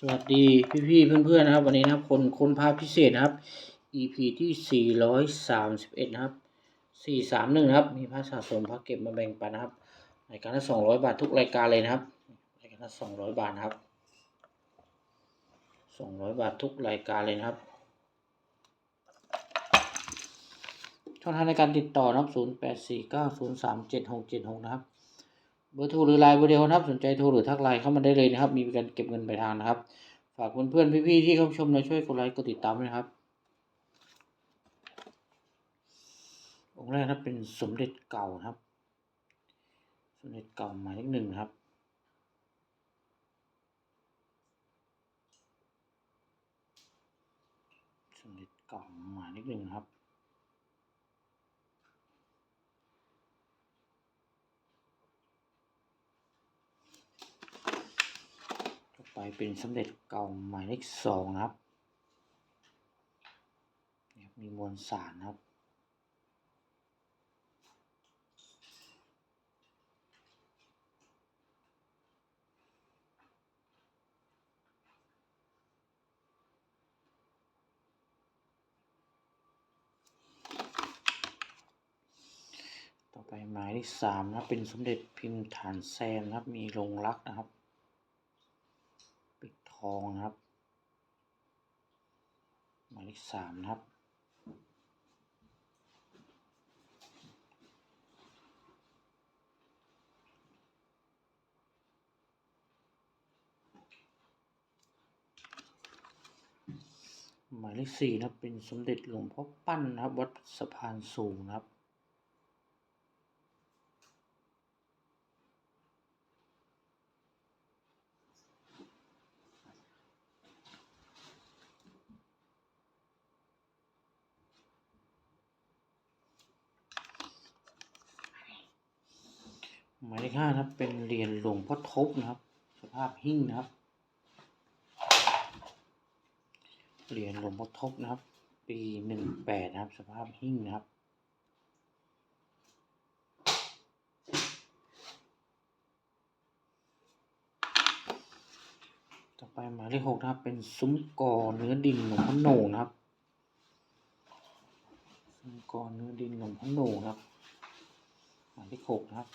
สวัสดีพี่ๆเพื่อนๆนะครับ วันนี้นะครับคนคนพาพพิเศษนะครับ EP ที่ 431 นะครับ 431 นะครับ มีพระสะสมพระเก็บมาแบ่งปันนะครับรายการละ 200 บาททุกรายการเลยนะครับรายการละ 200 บาทนะครับ 200 บาททุกรายการเลยนะครับช่องทางในการติดต่อนะครับ 0849037676 นะครับ เบอร์โทรหรือไลน์เบอร์เดียวนะครับ สนใจโทรหรือทักไลน์เข้ามาได้เลยนะครับ มีการเก็บเงินปลายทางนะครับ ฝากเพื่อนๆพี่ๆที่เข้าชมนะช่วยกดไลค์กดติดตามด้วยนะครับองค์แรกนะเป็นสมเด็จเก่านะครับ สมเด็จเก่าหมายเลขหนึ่งครับ สมเด็จเก่าหมายเลขหนึ่งครับ ต่อไป เป็นสมเด็จเก่าหมายเลขสองนะครับ มีมวลสารนะครับต่อไปหมายเลขสามนะเป็นสมเด็จพิมพ์ฐานแซมนะครับ มีลงรักนะครับ องนะครับ หมายเลขสามนะครับ หมายเลขสี่นะครับ เป็นสมเด็จหลวงพ่อปั้นนะครับ วัดสะพานสูงนะครับ หมายเลขห้านะครับ เป็นเหรียญหลวงพ่อทบนะครับ สภาพหิ้งนะครับ เหรียญหลวงพ่อทบนะครับ ปีหนึ่งแปดนะครับ สภาพหิ้งนะครับต่อไปหมายเลขหกนะครับ เป็นซุ้มกอเนื้อดินหลวงพ่อโหน่นะครับซุ้มกอเนื้อดินหลวงพ่อโหน่งนะครับหมายเลขหกนะครับ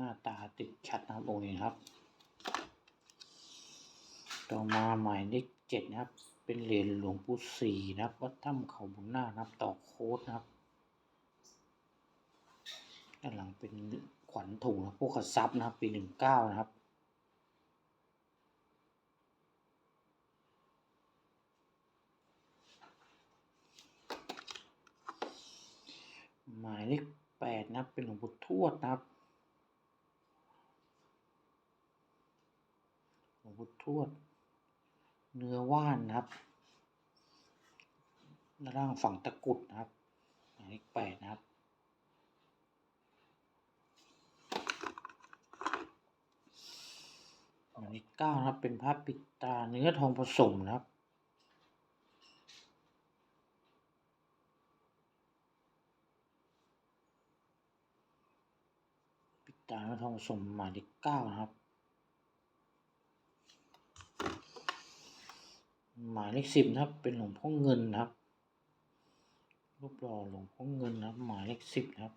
หน้าตาติดชัดนะครับองค์นี้นะครับ ต่อมาหมายเลขเจ็ดนะครับ เป็นเหรียญหลวงปู่ศรีนะครับวัดถ้ำเขาบุญนาคนะครับต่อโค้ดนะครับด้านหลังเป็นขวัญถุงนะพวกขัดซับนะครับ ปีหนึ่งเก้านะครับหมายเลขแปดนะเป็นหลวงปู่ทวดนะครับ หลวงปู่ทวด เนื้อว่านนะครับด้านล่างฝั่งตะกุดนะครับหมายเลขแปดนะครับหมายเลขเก้านะครับ เป็นพระปิดตาเนื้อทองผสมนะครับปิดตาเนื้อทองผสมหมายเลขเก้านะครับ หมายเลขสิบนะครับ เป็นหลวงพ่อเงินนะครับ รูปหล่อหลวงพ่อเงินนะครับ หมายเลขสิบนะครับ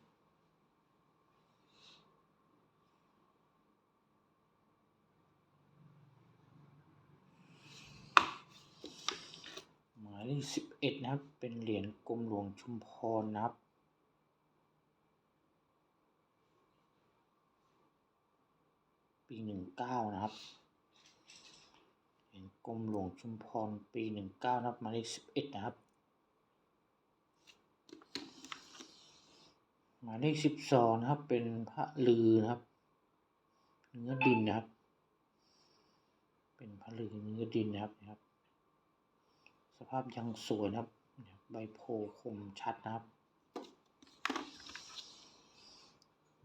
หมายเลขสิบเอ็ดนะครับ เป็นเหรียญกรมหลวงชุมพรนะครับปีหนึ่งเก้านะครับ เหรียญกรมหลวงชุมพรปีหนึ่งเก้ารับมาเลขสิบเอ็ดนะครับ หมายเลขสิบสองนะครับ เป็นพระลือนะครับ เนื้อดินนะครับ เป็นพระลือเนื้อดินนะครับนะครับ สภาพยังสวยนะครับ ใบโพคมชัดนะครับ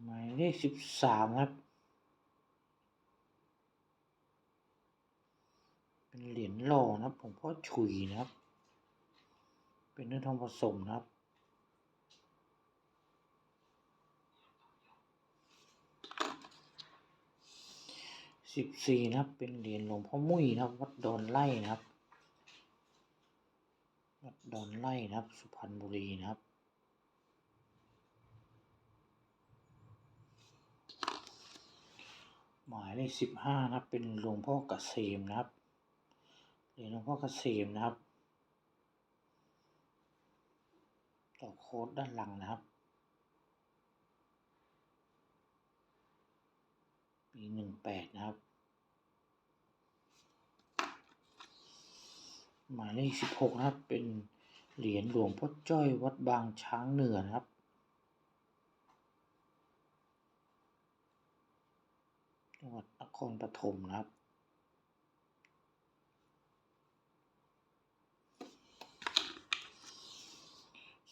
หมายเลขสิบสามครับ เหรียญหล่อนะผมพ่อฉุยนะครับ เป็นเนื้อทองผสมนะครับ สิบสี่นะครับ เป็นเหรียญหลวงพ่อมุ้ยนะครับ วัดดอนไล่นะครับ วัดดอนไล่นะครับ สุพรรณบุรีนะครับหมายเลขสิบห้านะครับ เป็นหลวงพ่อกเกษมนะครับ หรียญหลวงพ่อเกษมนะครับ ต่อโค้ดด้านหลังนะครับ ปีหนึ่งแปดนะครับ หมายเลขสิบหกนะครับ เป็นเหรียญหลวงพ่อจ้อยวัดบางช้างเหนือนะครับจังหวัดนครปฐมนะครับ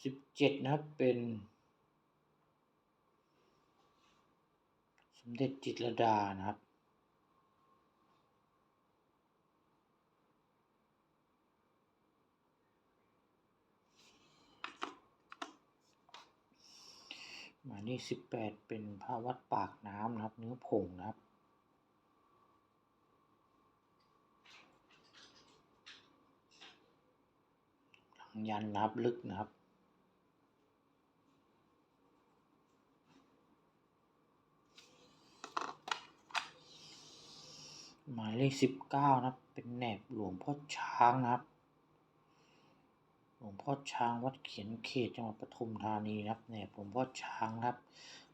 สิบ เจ็ดนะครับ เป็น สมเด็จจิตรดานะครับหมายเลขสิบแปดเป็นพระวัดปากน้ำนะครับ เนื้อผงนะครับหลังยันนับลึกนะครับ หมายเลขสิบเก้านะครับ เป็นแหนบหลวงพ่อช้างนะครับ หลวงพ่อช้างวัดเขียนเขตจังหวัดปทุมธานีนะครับแหนบหลวงพ่อช้างนะครับ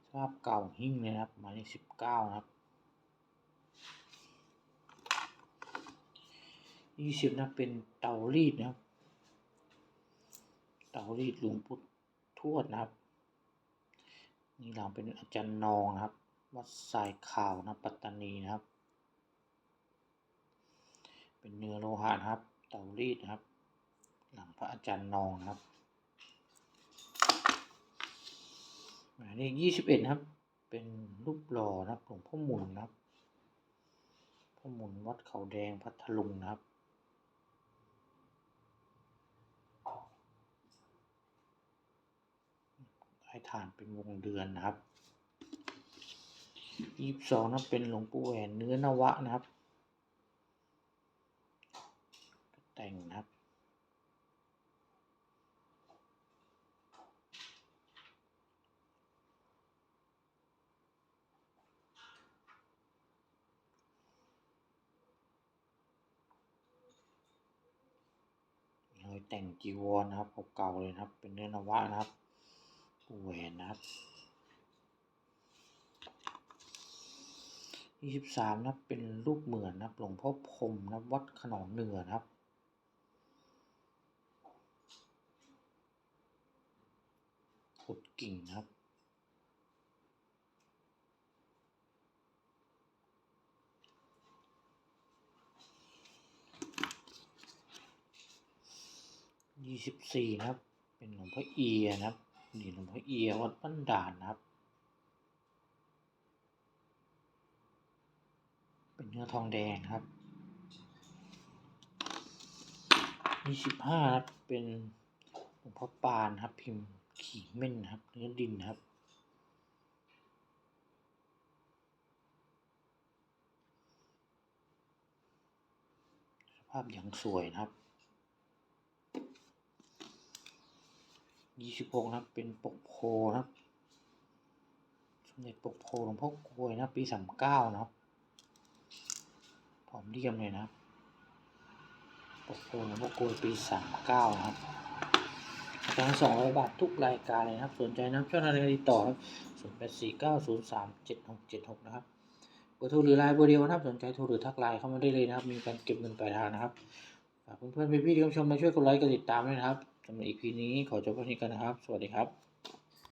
สภาพเก่าหิ้งเลยนะครับ หมายเลขสิบเก้านะครับยี่สิบนะเป็นเตารีดนะครับ เตารีดหลวงปู่ทวดนะครับนี่เราเป็นอาจารย์นองนะครับ วัดสายข่าวนะปัตตานีนะครับ เป็นเนื้อโลหะนะครับ เตารีดนะครับ หลังพระอาจารย์นองครับหมายเลขยี่สิบเอ็ดครับ เป็นรูปหล่อนะครับหลวงพ่อหมุนนะครับพ่อหมุนวัดเขาแดงพัทลุงนะครับให้ฐานเป็นวงเดือนนะครับยี่สิบสองนะเป็นหลวงปู่แหวนเนื้อนวะนะครับ แต่งนะครับ เลย แต่งจีวรนะครับเก่าๆเลยนะครับ เป็นเนื้อนวะนะครับแหวนนะครับยี่สิบสามนะเป็นรูปเหมือนนะครับหลวงพ่อพรมนะวัดขนองเหนือนะครับขุดกิ่งนะครับ ยี่สิบสี่นะครับ เป็นหลวงพ่อเอียนะครับนี่หลวงพ่อเอียวัดบ้านด่านนะครับ เป็นเนื้อทองแดงครับยี่สิบห้าครับ เป็นหลวงพ่อปานครับ พิมพ์ขีเม่นครับ เนื้อดินครับสภาพอย่างสวยนะครับ ยี่สิบหกนะเป็นปกโพนะสมเด็จปกโพหลวงพ่อกลวยนะปีสามเก้านะครับผอมเรียมเลยนะปกโพหลวงพ่อกลวยปีสามเก้านะครับราคาสองร้อยบาททุกรายการเลยนะครับ สนใจนะช่องทางการติดต่อครับศูนย์แปดสี่เก้าศูนย์สามเจ็ดหกเจ็ดหกนะครับเบอร์โทรหรือไลน์เบอร์เดียวนะครับสนใจโทรหรือทักไลน์เข้ามาได้เลยนะครับ มีการเก็บเงินปลายทางนะครับฝากเพื่อนๆพี่ๆที่ชมมาช่วยกดไลค์กดติดตามด้วยนะครับ สำหรับอีพีนี้ขอจบเพียงนี้กันนะครับ สวัสดีครับ